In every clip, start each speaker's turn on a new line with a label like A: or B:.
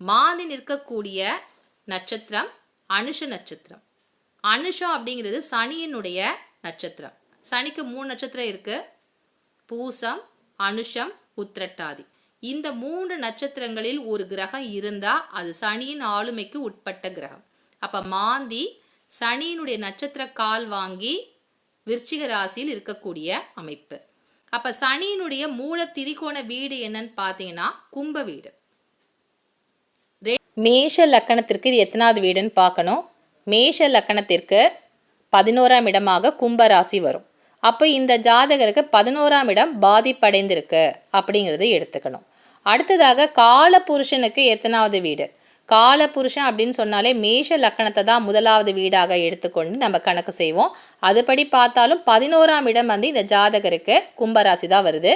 A: மாந்தி நிற்கக்கூடிய நட்சத்திரம் அனுஷ நட்சத்திரம். அனுஷம் அப்படிங்கிறது சனியினுடைய நட்சத்திரம். சனிக்கு மூணு நட்சத்திரம் இருக்குது பூசம் அனுஷம் உத்திரட்டாதி. இந்த மூன்று நட்சத்திரங்களில் ஒரு கிரகம் இருந்தால் அது சனியின் ஆளுமைக்கு உட்பட்ட கிரகம். அப்போ மாந்தி சனியினுடைய நட்சத்திர கால் வாங்கி விருச்சிக ராசியில் இருக்கக்கூடிய அமைப்பு. அப்போ சனியினுடைய மூல திரிகோண வீடு என்னன்னு பார்த்தீங்கன்னா கும்ப வீடு. மேஷ லக்கணத்திற்கு இது எத்தனாவது வீடுன்னு பார்க்கணும். மேஷ லக்கணத்திற்கு பதினோராம் இடமாக கும்பராசி வரும். அப்போ இந்த ஜாதகருக்கு பதினோராம் இடம் பாதிப்படைந்திருக்கு அப்படிங்கிறது எடுத்துக்கணும். அடுத்ததாக கால புருஷனுக்கு எத்தனாவது வீடு? காலபுருஷன் அப்படின்னு சொன்னாலே மேஷ லக்கணத்தை தான் முதலாவது வீடாக எடுத்துக்கொண்டு நம்ம கணக்கு செய்வோம். அதுபடி பார்த்தாலும் பதினோராம் இடம் வந்து இந்த ஜாதகருக்கு கும்பராசி தான் வருது.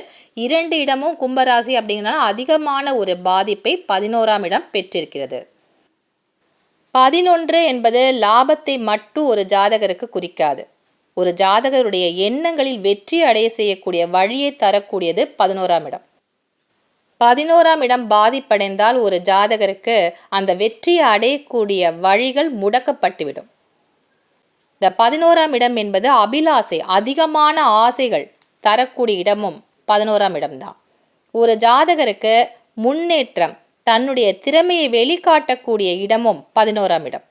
A: இரண்டு இடமும் கும்பராசி அப்படிங்கிறனால அதிகமான ஒரு பாதிப்பை பதினோராம் இடம் பெற்றிருக்கிறது. பதினொன்று என்பது லாபத்தை மட்டும் ஒரு ஜாதகருக்கு குறிக்காது. ஒரு ஜாதகருடைய எண்ணங்களில் வெற்றி அடைய செய்யக்கூடிய வழியை தரக்கூடியது பதினோராம் இடம். பதினோராம் இடம் பாதிப்படைந்தால் ஒரு ஜாதகருக்கு அந்த வெற்றியை அடையக்கூடிய வழிகள் முடக்கப்பட்டுவிடும். இந்த பதினோராம் இடம் என்பது அபிலாசை அதிகமான ஆசைகள் தரக்கூடிய இடமும் பதினோராம் இடம்தான் ஒரு ஜாதகருக்கு முன்னேற்றம் தன்னுடைய திறமையை வெளிக்காட்டக்கூடிய இடமும் பதினோராம் இடம்.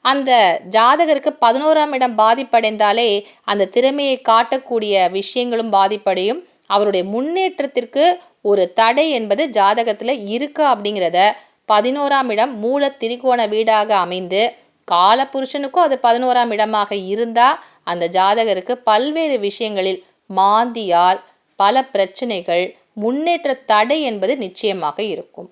A: அந்த ஜாதகருக்கு பதினோராம் இடம் பாதிப்படைந்தாலே அந்த திறமையை காட்டக்கூடிய விஷயங்களும் பாதிப்படையும். அவருடைய முன்னேற்றத்திற்கு ஒரு தடை என்பது ஜாதகத்தில் இருக்கு அப்படிங்கிறத பதினோராம் இடம் மூல திரிகோண வீடாக அமைந்து காலபுருஷனுக்கும் அது பதினோராம் இடமாக இருந்தால் அந்த ஜாதகருக்கு பல்வேறு விஷயங்களில் மாந்தியால் பல பிரச்சனைகள் முன்னேற்ற தடை என்பது நிச்சயமாக இருக்கும்.